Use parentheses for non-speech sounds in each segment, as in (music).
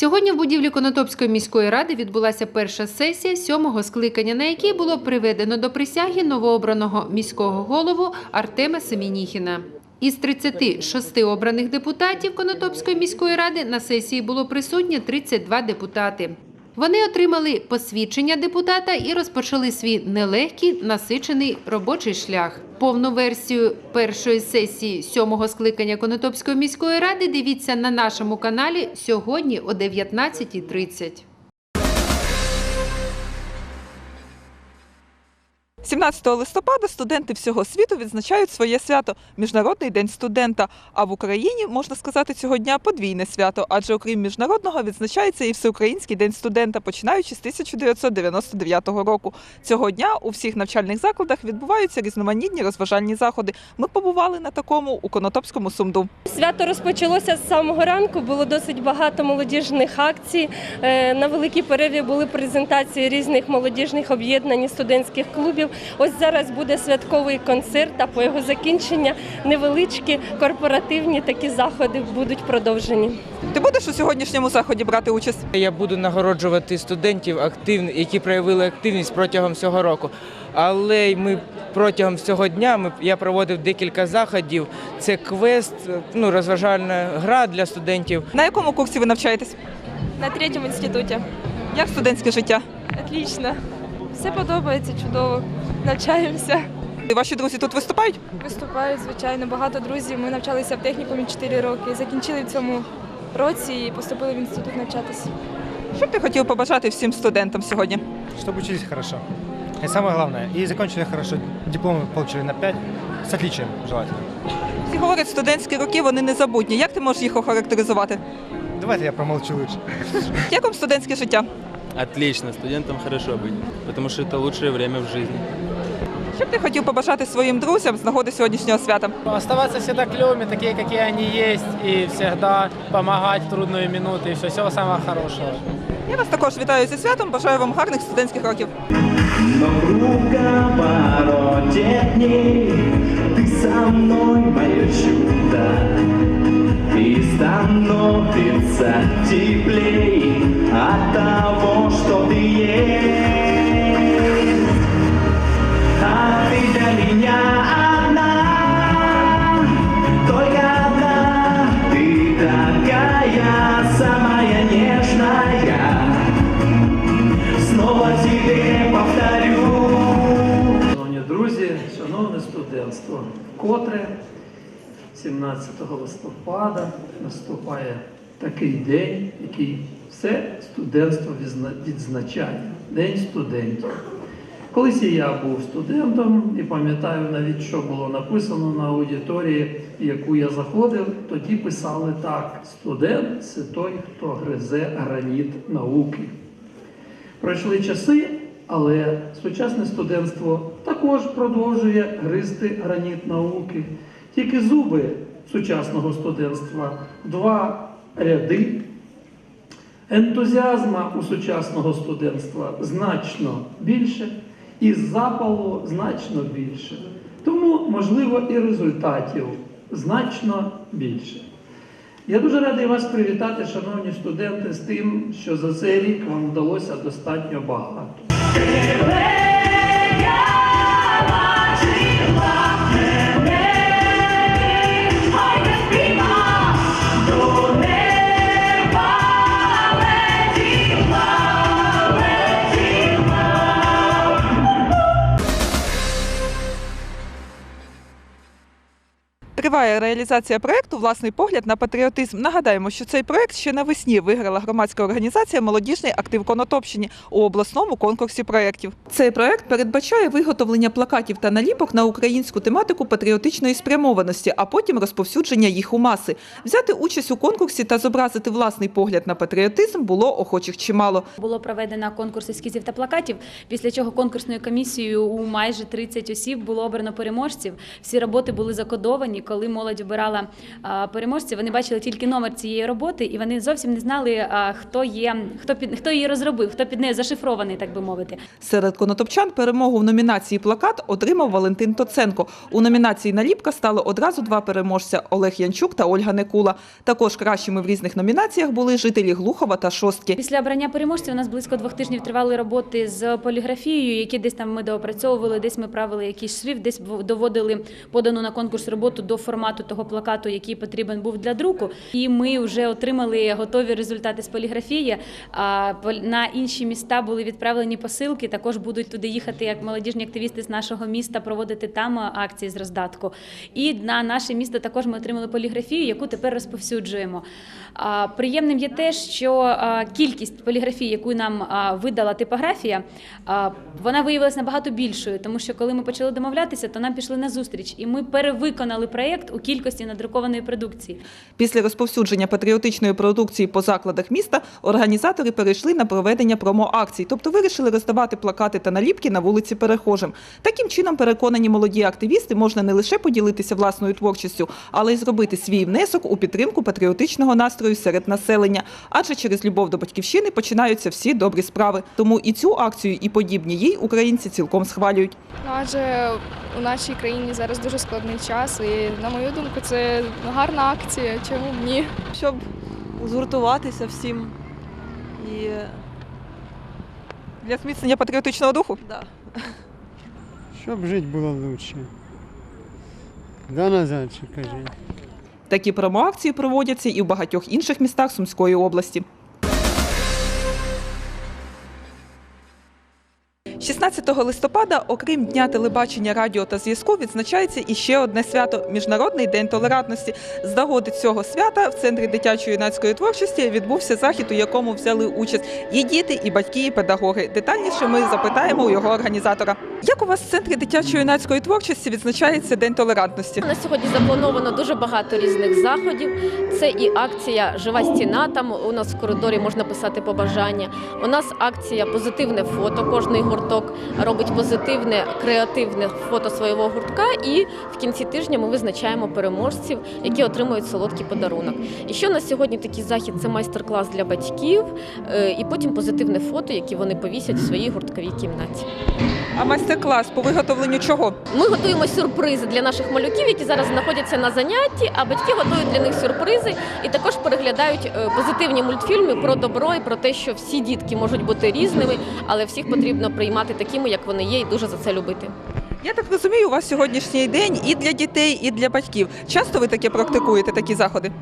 Сьогодні в будівлі Конотопської міської ради відбулася перша сесія сьомого скликання, на якій було приведено до присяги новообраного міського голову Артема Семініхіна. Із 36 обраних депутатів Конотопської міської ради на сесії було присутні 32 депутати. Вони отримали посвідчення депутата і розпочали свій нелегкий насичений робочий шлях. Повну версію першої сесії сьомого скликання Конотопської міської ради дивіться на нашому каналі сьогодні о 19.30. 17 листопада студенти всього світу відзначають своє свято Міжнародний день студента. А в Україні можна сказати цього дня подвійне свято, адже окрім міжнародного відзначається і всеукраїнський день студента, починаючи з 1999 року. Цього дня у всіх навчальних закладах відбуваються різноманітні розважальні заходи. Ми побували на такому у Конотопському сумду. Свято розпочалося з самого ранку. Було досить багато молодіжних акцій. Е, На великій перерві були презентації різних молодіжних об'єднань студентських клубів. Ось зараз буде святковий концерт, а по його закінчення невеличкі корпоративні такі заходи будуть продовжені. Ти будеш у сьогоднішньому заході брати участь? Я буду нагороджувати студентів, активні, які проявили активність протягом всього року. Але ми протягом всього дня ми, я проводив декілька заходів. Це квест, ну, розважальна гра для студентів. На якому курсі ви навчаєтесь? На третьому інституті. Як студентське життя? Отлично. Все подобається, чудово. Навчаємося. І Ваші друзі тут виступають? Виступають, звичайно, багато друзів. Ми навчалися в технікумі 4 роки. Закінчили в цьому році і поступили в інститут навчатися. Що б ти хотів побажати всім студентам сьогодні? чтобы учились хорошо. И самое главное, и закончили хорошо, дипломы получили на 5, с отличием желательно. Всі говорять, студентські роки вони незабутні. Як ти можеш їх охарактеризувати? Давайте я промолчу лучше. Як вам студентське життя? Отлично, студентам хорошо быть, потому что это лучшее время в жизни. Що б ти хотів побажати своїм друзям з нагоди сьогоднішнього свята? Оставаться всегда клевыми, такие, какие они есть, и всегда помогать в трудные минуты, и все, всего самого хорошего. Я вас також вітаю зі святом. Бажаю вам гарних студентських років. Но в круговороте дней Ты со мной, мое чудо И становится теплей От того, что ты есть А ты для меня одна Только одна Ты такая самая нежная Снова тебе повторю Шановні друзі, шановне студентство, котре 17 листопада наступає такий день, який все студентство відзна- відзначає День студентів. Колись і я був студентом і пам'ятаю навіть, що було написано на аудиторії, в яку я заходив, тоді писали так: студент це той, хто гризе граніт науки. Пройшли часи, але сучасне студентство також продовжує гризти граніт науки. Тільки зуби сучасного студентства два ряди. Ентузіазма у сучасного студентства значно більше, і запалу значно більше. Тому, можливо, і результатів значно більше. Я дуже радий вас привітати, шановні студенти, з тим, що за цей рік вам вдалося достатньо багато. Триває реалізація проекту Власний погляд на патріотизм. Нагадаємо, що цей проект ще навесні виграла громадська організація Молодіжний актив Конотопщині у обласному конкурсі проєктів. Цей проект передбачає виготовлення плакатів та наліпок на українську тематику патріотичної спрямованості, а потім розповсюдження їх у маси. Взяти участь у конкурсі та зобразити власний погляд на патріотизм було охочих чимало. Було проведено конкурс ескізів та плакатів, після чого конкурсною комісією у майже 30 осіб було обрано переможців. Всі роботи були закодовані, коли молодь обирала а, переможців, вони бачили тільки номер цієї роботи, і вони зовсім не знали, хто є, хто під хто її розробив, хто під нею зашифрований, так би мовити. Серед конотопчан перемогу в номінації плакат отримав Валентин Тоценко. У номінації наліпка стали одразу два переможця Олег Янчук та Ольга Некула. Також кращими в різних номінаціях були жителі Глухова та Шостки. Після обрання переможців у нас близько двох тижнів тривали роботи з поліграфією, які десь там ми доопрацьовували, десь ми правили якийсь шрифт, десь доводили подану на конкурс роботу до формату того плакату, який потрібен був для друку. І ми вже отримали готові результати з поліграфії. На інші міста були відправлені посилки. Також будуть туди їхати як молодіжні активісти з нашого міста, проводити там акції з роздатку. І на наше місто також ми отримали поліграфію, яку тепер розповсюджуємо. Приємним є те, що кількість поліграфій, яку нам видала типографія, вона виявилася набагато більшою, тому що коли ми почали домовлятися, то нам пішли на зустріч, і ми перевиконали проєкт у кількості надрукованої продукції. Після розповсюдження патріотичної продукції по закладах міста організатори перейшли на проведення промо-акцій, тобто вирішили роздавати плакати та наліпки на вулиці перехожим. Таким чином, переконані молоді активісти можна не лише поділитися власною творчістю, але й зробити свій внесок у підтримку патріотичного настрою серед населення. Адже через любов до батьківщини починаються всі добрі справи. Тому і цю акцію, і подібні їй українці цілком схвалюють. Ну, адже у нашій країні зараз дуже складний час, і на мою думку, це гарна акція. Чому б ні? Щоб згуртуватися всім і для зміцнення патріотичного духу. Да. Щоб жити було краще. Да, Назарчик, кажи. Такі промоакції проводяться і в багатьох інших містах Сумської області. 16 листопада, окрім Дня телебачення, радіо та зв'язку, відзначається і ще одне свято Міжнародний день толерантності. З нагоди цього свята в центрі дитячої юнацької творчості відбувся захід, у якому взяли участь і діти, і батьки, і педагоги. Детальніше ми запитаємо у його організатора. Як у вас в центрі дитячої юнацької творчості відзначається День толерантності? На сьогодні заплановано дуже багато різних заходів. Це і акція Жива стіна. Там у нас в коридорі можна писати побажання. У нас акція Позитивне фото. Кожний гурток робить позитивне, креативне фото свого гуртка. І в кінці тижня ми визначаємо переможців, які отримують солодкий подарунок. І що на сьогодні такий захід це майстер-клас для батьків, е, і потім позитивне фото, яке вони повісять в своїй гуртковій кімнаті. А майстер-клас по виготовленню чого? Ми готуємо сюрпризи для наших малюків, які зараз знаходяться на занятті, а батьки готують для них сюрпризи і також переглядають е, позитивні мультфільми про добро і про те, що всі дітки можуть бути різними, але всіх потрібно приймати такими, як вони є, і дуже за це любити. Я так розумію, у вас сьогоднішній день і для дітей, і для батьків. Часто ви таке практикуєте, такі заходи?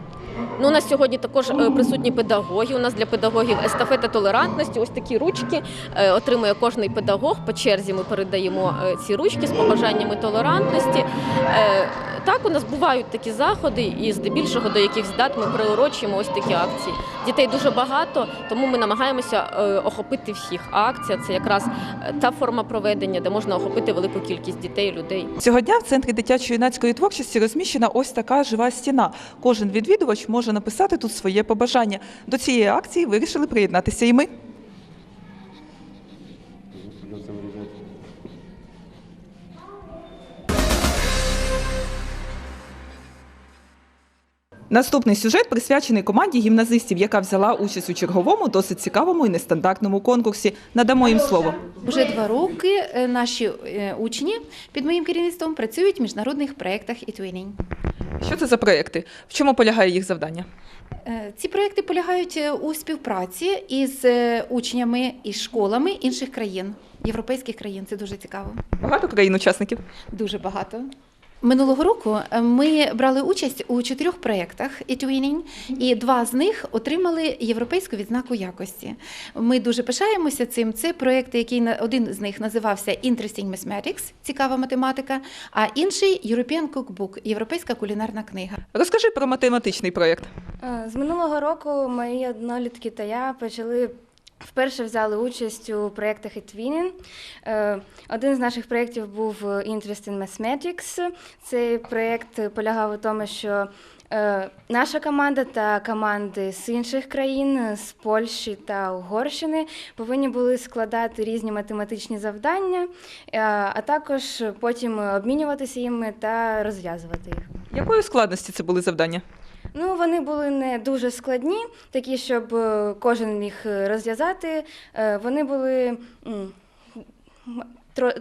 Ну, у нас сьогодні також е, присутні педагоги. У нас для педагогів естафета толерантності. Ось такі ручки е, отримує кожний педагог. По черзі ми передаємо е, ці ручки з побажаннями толерантності. Так, у нас бувають такі заходи, і здебільшого до якихось дат ми приурочуємо ось такі акції. Дітей дуже багато, тому ми намагаємося е, охопити всіх. А акція це якраз е, та форма проведення, де можна охопити велику кількість дітей, людей. Цього дня в центрі дитячої юнацької творчості розміщена ось така жива стіна. Кожен відвідувач може написати тут своє побажання. До цієї акції вирішили приєднатися і ми. Наступний сюжет присвячений команді гімназистів, яка взяла участь у черговому, досить цікавому і нестандартному конкурсі. Надамо їм слово. Уже два роки е, наші е, учні під моїм керівництвом працюють в міжнародних проєктах і твінінг. Що це за проекти? В чому полягає їх завдання? Е, Ці проєкти полягають у співпраці із учнями і школами інших країн, європейських країн. Це дуже цікаво. Багато країн-учасників. Дуже багато. Минулого року е, ми брали участь у чотирьох проєктах «Etwinning», і два з них отримали європейську відзнаку якості. Ми дуже пишаємося цим. Це проєкти, який на- один з них називався Interesting Mathematics, цікава математика, а інший European Cookbook, європейська кулінарна книга. Розкажи про математичний проєкт. Е, З минулого року мої однолітки та я почали. Вперше взяли участь у проєктах «Etwinning». Е, Один з наших проєктів був «Interest in Mathematics». Цей проєкт полягав у тому, що е, наша команда та команди з інших країн, з Польщі та Угорщини, повинні були складати різні математичні завдання, е, а також потім обмінюватися їми та розв'язувати їх. Якої складності це були завдання? Ну, вони були не дуже складні, такі, щоб е, кожен міг е, розв'язати. Е, Вони були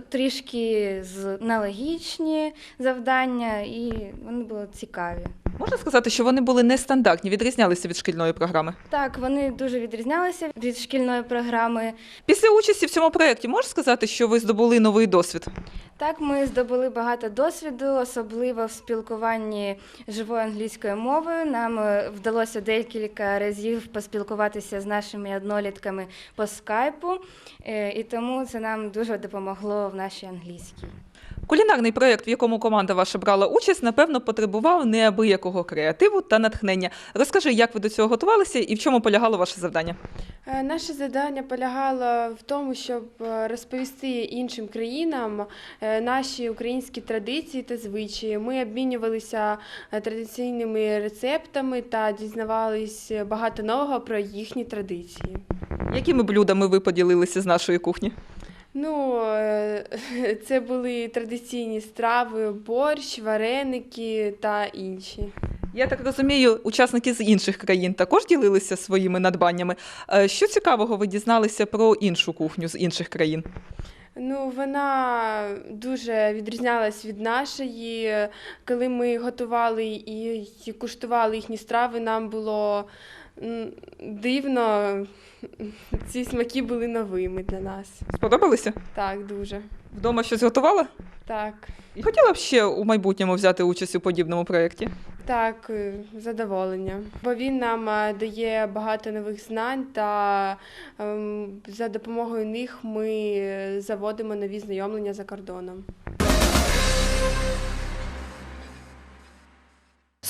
трішки з налогічні завдання, і вони були цікаві. Можна сказати, що вони були нестандартні, відрізнялися від шкільної програми. Так, вони дуже відрізнялися від шкільної програми. Після участі в цьому проєкті можеш сказати, що ви здобули новий досвід? Так, ми здобули багато досвіду, особливо в спілкуванні живою англійською мовою. Нам е, вдалося декілька разів поспілкуватися з нашими однолітками по скайпу, е, і тому це нам дуже допомогло в нашій англійській. Кулінарний проєкт, в якому команда ваша брала участь, напевно, потребував неабиякого креативу та натхнення. Розкажи, як ви до цього готувалися і в чому полягало ваше завдання? Е, Наше завдання полягало в тому, щоб е, розповісти іншим країнам е, наші українські традиції та звичаї. Ми обмінювалися традиційними рецептами та дізнавалися багато нового про їхні традиції. Якими блюдами ви поділилися з нашої кухні? Ну, е, (laughs) це були традиційні страви, борщ, вареники та інші. Я так розумію, учасники з інших країн також ділилися своїми надбаннями. Е, Що цікавого ви дізналися про іншу кухню з інших країн? Ну, вона дуже відрізнялась від нашої. Коли ми готували і куштували їхні страви, нам було дивно. (laughs) Ці смаки були новими для нас. Сподобалися? Так, дуже. Вдома щось готувала? Так, І хотіла б ще у майбутньому взяти участь у подібному проєкті? так, е, задоволення. Бо він нам е, дає багато нових знань, та ем, за допомогою них ми е, заводимо нові знайомлення за кордоном.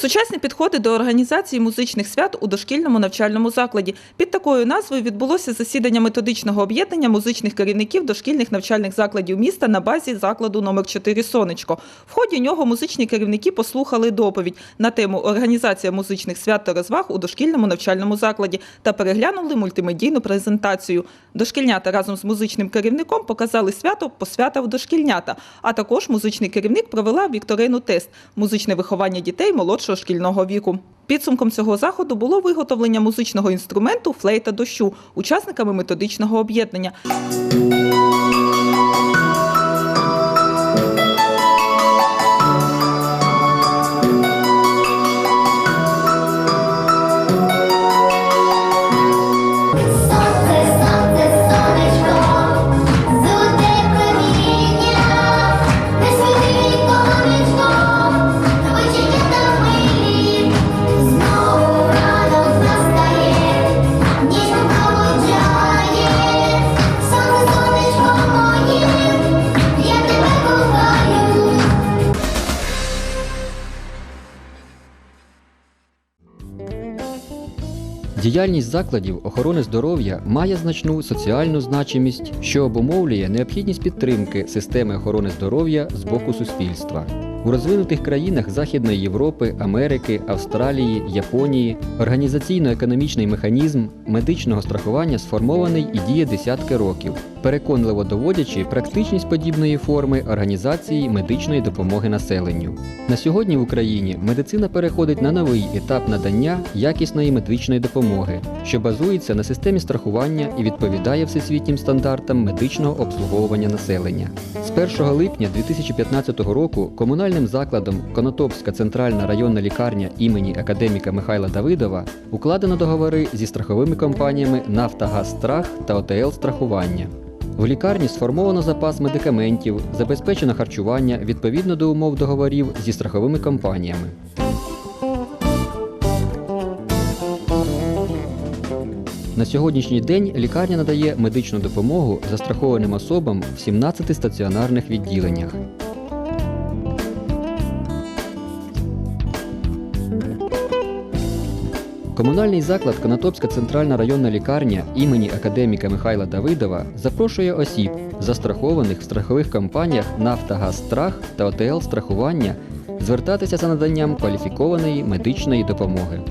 Сучасні підходи до організації музичних свят у дошкільному навчальному закладі. Під такою назвою відбулося засідання методичного об'єднання музичних керівників дошкільних навчальних закладів міста на базі закладу номер 4 Сонечко. В ході нього музичні керівники послухали доповідь на тему організація музичних свят та розваг у дошкільному навчальному закладі та переглянули мультимедійну презентацію. Дошкільнята разом з музичним керівником показали свято посвята в дошкільнята. А також музичний керівник провела вікторину тест музичне виховання дітей молодшого шкільного віку. Підсумком цього заходу було виготовлення музичного інструменту флейта дощу учасниками методичного об'єднання. Сонце, Діяльність закладів охорони здоров'я має значну соціальну значимість, що обумовлює необхідність підтримки системи охорони здоров'я з боку суспільства. У розвинутих країнах Західної Європи, Америки, Австралії, Японії організаційно-економічний механізм медичного страхування сформований і діє десятки років, переконливо доводячи практичність подібної форми організації медичної допомоги населенню. На сьогодні в Україні медицина переходить на новий етап надання якісної медичної допомоги, що базується на системі страхування і відповідає всесвітнім стандартам медичного обслуговування населення. З 1 липня 2015 року комунальним закладом Конотопська центральна районна лікарня імені академіка Михайла Давидова укладено договори зі страховими компаніями Нафтогазстрах та ОТЛ Страхування. В лікарні сформовано запас медикаментів, забезпечено харчування відповідно до умов договорів зі страховими компаніями. На сьогоднішній день лікарня надає медичну допомогу застрахованим особам в 17 стаціонарних відділеннях. Комунальний заклад Конотопська центральна районна лікарня імені академіка Михайла Давидова запрошує осіб, застрахованих в страхових компаніях Нафтогазстрах та ОТЛ страхування, звертатися за наданням кваліфікованої медичної допомоги.